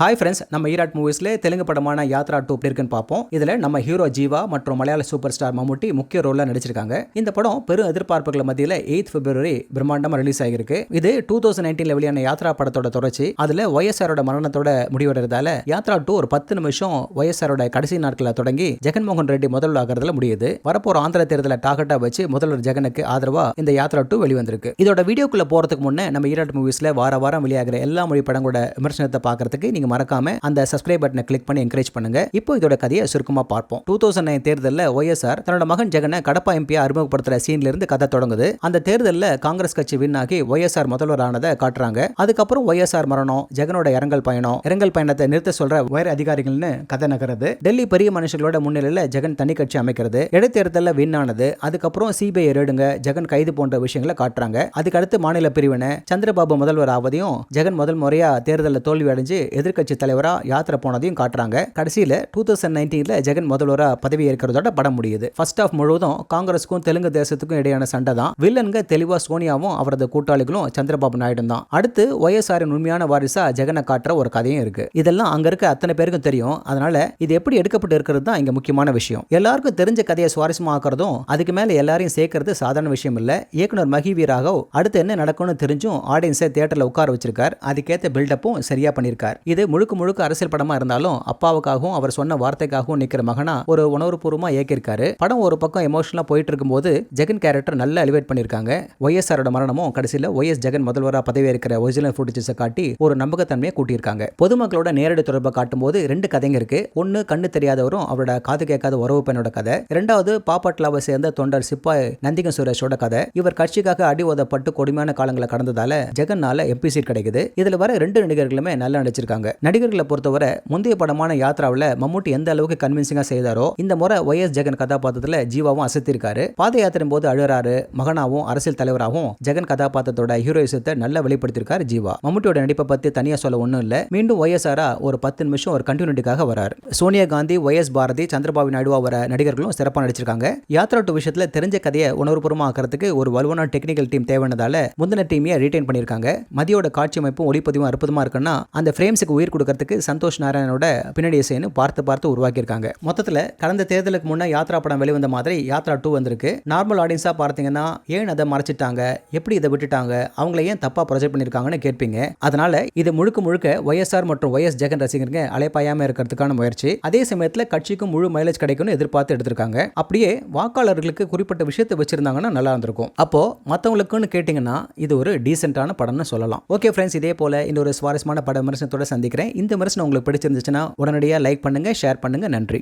Hi friends நம்ம ஈராட் மூவிஸில் தெலுங்கு படமான Yatra two எப்படி இருக்குன்னு பார்ப்போம். இதில் நம்ம ஹீரோ ஜீவா மற்றும் மலையாள சூப்பர் ஸ்டார் மம்முட்டி முக்கிய ரோலில் நடிச்சிருக்காங்க. இந்த படம் பெரும் எதிர்பார்ப்புகள் மத்தியில் எயித் பிப்ரவரி பிரம்மாண்டமாக ரிலீஸ் ஆகிருக்கு இது டூ தௌசண்ட் நைன்டீனில் வெளியான யாத்ரா படத்தோட தொடர்ச்சி. அதில் ஒய்எஸ்ஆரோட மரணத்தோட முடிவடைறதால யாத்ரா டூ ஒரு பத்து நிமிஷம் ஒய்எஸ்ஆரோட கடைசி நாட்களில் தொடங்கி ஜெகன்மோகன் ரெட்டி முதல்வர் ஆகிறதுல முடியுது. வரப்போற ஆந்திர தேர்தலை டார்கெட்டாக வச்சு முதல்வர் ஜெகனுக்கு ஆதரவாக இந்த யாத்ரா டூ வெளிவந்திருக்கு. இதோட வீடியோக்குள்ள போகிறதுக்கு முன்னே நம்ம ஈராட் மூவிஸில் வார வாரம் வெளியாகிற எல்லா மொழி படங்களோட விமர்சனத்தை பார்க்கறதுக்கு நீங்கள் மறக்காம அந்த சப்ஸ்கிரைப் பட்டனை கிளிக் பண்ணி என்கரேஜ் பண்ணுங்க. இப்போ இதோட கதையை சுருக்கமா பார்ப்போம். டூ தௌசண்ட் நைன் தேர்தலில் ஒய்எஸ்ஆர் தன்னோட மகன் ஜெகனை கடப்பா எம்பியா அறிமுகப்படுத்துற சீன்ல இருந்து கதை தொடங்குது. அந்த தேர்தலில் காங்கிரஸ் கட்சி வின் ஆகி ஒய்எஸ்ஆர் முதல்வர் ஆனதை காட்டுறாங்க. அதுக்கப்புறம் ஒய்எஸ்ஆர் மரணம் ஜெகனோட இரங்கல் பயணம் இரங்கல் பயணத்தை நிறுத்த சொல்ற உயர் அதிகாரிகள்னு கதை நகருது. டெல்லி பெரிய மனுஷங்களோட முன்னிலையில் ஜெகன் தனி கட்சி அமைக்கிறது. இடைத்தேர்தலில் வின் ஆனது. அதுக்கப்புறம் சிபிஐ ரேடுங்க ஜெகன் கைது போன்ற விஷயங்களை காட்டுறாங்க. அதுக்கு அடுத்து மாநில பிரிவினை சந்திரபாபு முதல்வர் ஆவதையும் ஜெகன் முதல் முறையா தேர்தலில் தோல்வி அடைஞ்சு எதிர்க்கட்சி தலைவரா யாத்திரை போனதையும் காட்டுறாங்க. கடைசியில் டூ தௌசண்ட் நைன்டீனில் ஜெகன் முதல்வராக பதவி ஏற்கிறதோட படம் முடியுது. ஃபர்ஸ்ட் ஆஃப் முழுவதும் காங்கிரஸுக்கும் தெலுங்கு தேசத்துக்கும் இடையான சண்டை தான். வில்லன்க தெளிவா சோனியாவும் அவரது கூட்டாளிகளும் சந்திரபாபு நாயுடு தான். அடுத்து ஒய்எஸ்ஆரின் உண்மையான வாரிசா ஜெகனை காட்டுற ஒரு கதையும் இருக்கு. இதெல்லாம் அங்க இருக்க அத்தனை பேருக்கும் தெரியும். அதனால இது எப்படி எடுக்கப்பட்டு இருக்கிறது தான் இங்க முக்கியமான விஷயம். எல்லாருக்கும் தெரிஞ்ச கதையை சுவாரஸ்யமாக்குறதும் அதுக்கு மேல எல்லாரையும் சேர்க்கறது சாதாரண விஷயம் இல்ல. இயக்குனர் மஹி ராகவ் அடுத்து என்ன நடக்கும்னு தெரிஞ்சும் ஆடியன்ஸை தியேட்டர்ல உட்கார வச்சிருக்கார். அதுக்கேற்ற பில்டப்பும் சரியா பண்ணியிருக்கார் இது முழுக்க முழுக்க அரசியல் படமா இருந்தாலும் அப்பாவுக்காகவும் அவர் சொன்ன வார்த்தைக்காகவும் நிக்கிற மகனா ஒரு உணர்வுபூர்வமாக இயக்கியிருக்காரு. படம் ஒரு பக்கம் எமோஷனலா போயிட்டு இருக்கும்போது ஜெகன் கேரக்டர் நல்லா எலிவேட் பண்ணியிருக்காங்க. ஒய்எஸ்ஆரோட மரணமும் கடைசியில் ஒய்எஸ் ஜெகன் முதல்வராக பதவி இருக்கிற ஒரிஜினல் ஃபுட்டேஜஸை காட்டி ஒரு நம்பகத்தன்மையை கூட்டியிருக்காங்க. பொதுமக்களோட நேரடி தொடர்பை காட்டும்போது ரெண்டு கதைங்க இருக்கு. ஒன்னு கண்ணு தெரியாதவரும் அவரோட காது கேட்காத உறவு பெண்ணோட கதை. இரண்டாவது பாப்பட்லாவை சேர்ந்த தொண்டர் சிப்பாய் நந்திகம் சுரேஷோட கதை. இவர் கட்சிக்காக அடி உதப்பட்டு கொடுமையான காலங்களை கடந்ததால ஜெகன்னால எம்பி சீட் கிடைக்குது. இதுல வர ரெண்டு நடிகர்களுமே நல்லா நடிச்சிருக்காங்க. நடிகர்களை பொறுத்தவரை முந்தைய படமான யாத்ராவில் மம்முட்டி எந்த அளவுக்கு கன்வின்சிங்கா செய்தாரோ இந்த முறை ஒய்எஸ் ஜெகன் கதாபாத்திரத்தில் ஜீவாவும் அசத்திருக்காரு. பாத யாத்திரையின் போது அழுறாரு மகனாவும் அரசியல் தலைவராகவும் ஜெகன் கதாபாத்திரத்தோட ஹீரோயிசத்தை நல்லா வெளிப்படுத்திருக்காரு ஜீவா. மம்முட்டியோட நடிப்பை பத்தி தனியா சொல்ல ஒன்றும் இல்ல. மீண்டும் ஒய்எஸ்ஆரா ஒரு பத்து நிமிஷம் ஒரு கண்டினியூட்டிக்காக வராரு. சோனியா காந்தி ஒய்எஸ் பாரதி சந்திரபாபு நாயுடுவா வர நடிகர்களும் சிறப்பாக நடிச்சிருக்காங்க. யாத்ரா டூ விஷயத்துல தெரிஞ்ச கதையை உணர்வுபூர்வமாக ஆக்கிறதுக்கு ஒரு வலுவான டெக்னிக்கல் டீம் தேவையானதால முந்தின டீமையை ரீட்டைன் பண்ணியிருக்காங்க. மதியோட காட்சி அமைப்பும் ஒளிப்பதிவும் அற்புதமா இருக்குன்னா அந்த ஃப்ரேம்ஸுக்கு உயிர் கொடுக்கறதுக்கு சந்தோஷ் நாராயணோட பின்னாடி இசைன்னு பார்த்து பார்த்து உருவாக்கியிருக்காங்க. மொத்தத்தில் கடந்த தேர்தலுக்கு முன்னே யாத்ரா படம் வெளிவந்த மாதிரி யாத்ரா டூ வந்திருக்கு. நார்மல் ஆடியன்ஸாக பார்த்தீங்கன்னா ஏன் அதை மறைச்சிட்டாங்க? எப்படி இதை விட்டுட்டாங்க? அவங்கள ஏன் தப்பாக ப்ரொஜெக்ட் பண்ணியிருக்காங்கன்னு கேட்பீங்க. அதனால இது முழுக்க முழுக்க ஒய்எஸ்ஆர் மற்றும் ஒய்எஸ் ஜெகன் ரசிகருங்க அலைப்பாயாமல் இருக்கிறதுக்கான முயற்சி. அதே சமயத்தில் கட்சிக்கும் முழு மைலேஜ் கிடைக்கும்னு எதிர்பார்த்து எடுத்திருக்காங்க. அப்படியே வாக்காளர்களுக்கு குறிப்பிட்ட விஷயத்தை வச்சிருந்தாங்கன்னா நல்லா இருந்திருக்கும். அப்போ மற்றவங்களுக்குன்னு கேட்டிங்கன்னா இது ஒரு டீசென்டான படம்னு சொல்லலாம். ஓகே ஃப்ரெண்ட்ஸ் இதே போல இந்த ஒரு சுவாரஸ்யமான பட விமர்சனத்தோட சந்திக்கிறேன் இந்த விமர்சனம் உங்களுக்கு பிடிச்சிருந்துச்சுன்னா உடனடியாக லைக் பண்ணுங்க ஷேர் பண்ணுங்க. நன்றி.